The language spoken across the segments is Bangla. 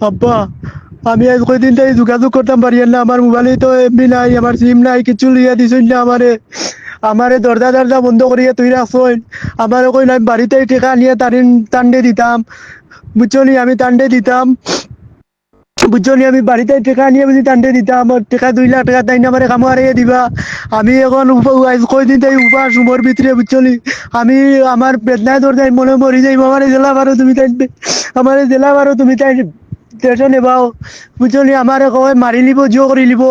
আব্বা, আমি আজ কয়দিন থেকে যোগাযোগ করতাম পারি না আমার মোবাইলে তো এমবি নাই, আমার সিম নাই, কিছু লিয়া দিছুন না আমারে। আমারে দরজা দরজা বন্ধ করিয়া তুই রাখছইন আমার কই আমি বাড়িতে টেকা নিয়ে তারিন টান্ডে দিতাম। বুঝছনি আমি টান্ডে দিতাম। বুঝছনি আমি বাড়িতে টেকা নিয়ে বুঝি টান্ডে দিতাম, আমার টেকা দুই লাখ টাকা তাই না আমার কামো হারিয়ে দিবা। আমি এখন আজ কয়দিন থেকে উপাস উমর ভিতরে বুঝছনি আমি আমার বেদনায় দরজায় মনে মরি যাইব, আমার জেলা বারো তুমি তাই আমার জেলা বারো তুমি তাই টেনশন নেবাও বুঝলি আমার কয় মারি লিব, জিও করে লিব।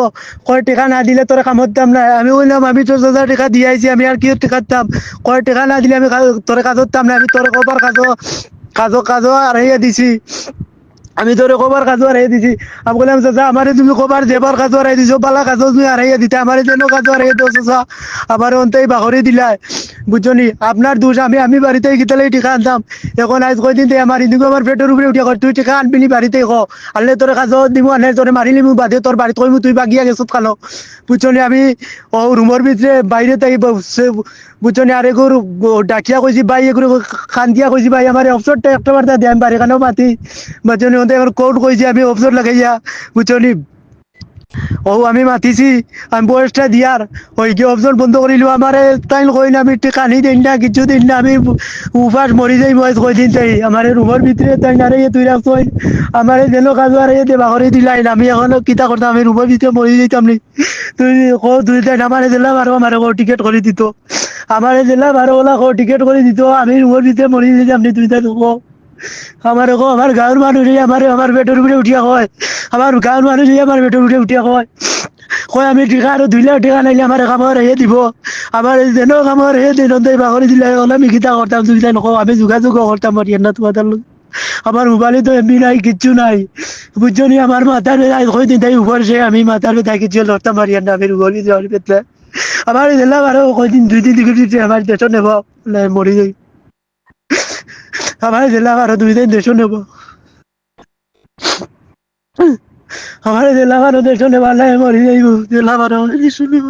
কয়, টেকা না দিলে তোর কামত দাম নাই আমি বললাম আমি তোর হাজার টেকা দিয়ে আইছি, আমি আর কি টেকার দাম কয়, টেকা না দিলে আমি তোর কাজত দাম নাই আমি তোর কবার কাজ কাজ কাজ আর দিছি। আমি তোর কবার কাজ হারাই দিছি। আমি বললাম চাচা, আমারে তুমি কবার যেবার কাজ হারাই দিছো পালা কাজ তুমি হারাইয়া দিতে, আমারে যেন কাজ হারাই দিও চাচা। আমার অন্তাই বাহরে দিলাই। বুঝছনি? আপনার দোষ, আমি আমি বাড়িতে গিতালে টিকা আনতাম। এখন আজ কয়দিন থেকে আমার ইন্দুকে আমার পেটের উপরে উঠিয়া কয়, তুই টিকা আনবি নি বাড়িতে ক? আনলে তোর কাজ দিব আনলে তোরে মারিলি মু বাদে তোর বাড়িতে কইমু, তুই বাগিয়া গেছত খালো। বুঝছনি? আমি ও রুমের ভিতরে বাইরে তাই বুঝছনি? আরে গর ডাকিয়া কইছি ভাই এগুলো খান্দিয়া কইছি ভাই আমার অফসরটা একটা বার্তা দিয়ে আমি বাড়ি খানেও মাতি। বুঝছনি? ওদের এখন কোর্ট কইছি, আমি অফসর লাগাইয়া বুঝছনি ও আমি মাতিছি, আমি বয়সটা দিয়ার ওই কি অপশন বন্ধ করিলো আমারে তাই কই না আমি টিকা নি দিন না, কিছু দিন না, আমি উপাস মরি যাই বয়স কই দিন তাই আমার রুমের ভিতরে তাই না রে তুই রাখছই আমার যেন কাজ আর দেবা করে দিলাই না আমি এখন কিতা করতাম আমি রুমের ভিতরে মরি যাইতাম নি। তুই কো তুই তাই আমার জেলা বারো আমার টিকিট করে দিত। আমার জেলা বারো ওলা কো টিকিট করে দিত, আমি রুমের ভিতরে মরি যাইতাম নি তুই তাই কো। আমার কো আমার গাঁর মানুষ আমার আমার পেটের উপরে উঠিয়া কয় আমার গাঁর মানুষ আমার পেটের উপরে উঠিয়া কয় কয়, আমি টিকা আৰু দুই লাখ নাইলে আমার কামৰ হে দিব। আমার যেন কামৰ হে দিন বাগৰি দিলে হলে। আমি কিতা করতাম তুমি নকওঁ। আমি যোগাযোগ আর না তোমার লোক আমার মোবাইলে তো এমনি নাই, কিচ্ছু নাই। বুঝছ নি আমার মাথার কই দিন তাই উপর সে আমি মাথার বেলায় কিছু লড়তাম পারি না। আমি রুগলি যাওয়ার পেতলে। আমার জেলা আরও কয়দিন দুই দিন দিকে আমার দেশ নেব। মরি যাই আমার জেলা আরও দুই দিন দেশ নেব। আমার জেলা আরও দেশ নেব মরি যাইব জেলা আরও দেশ নেব।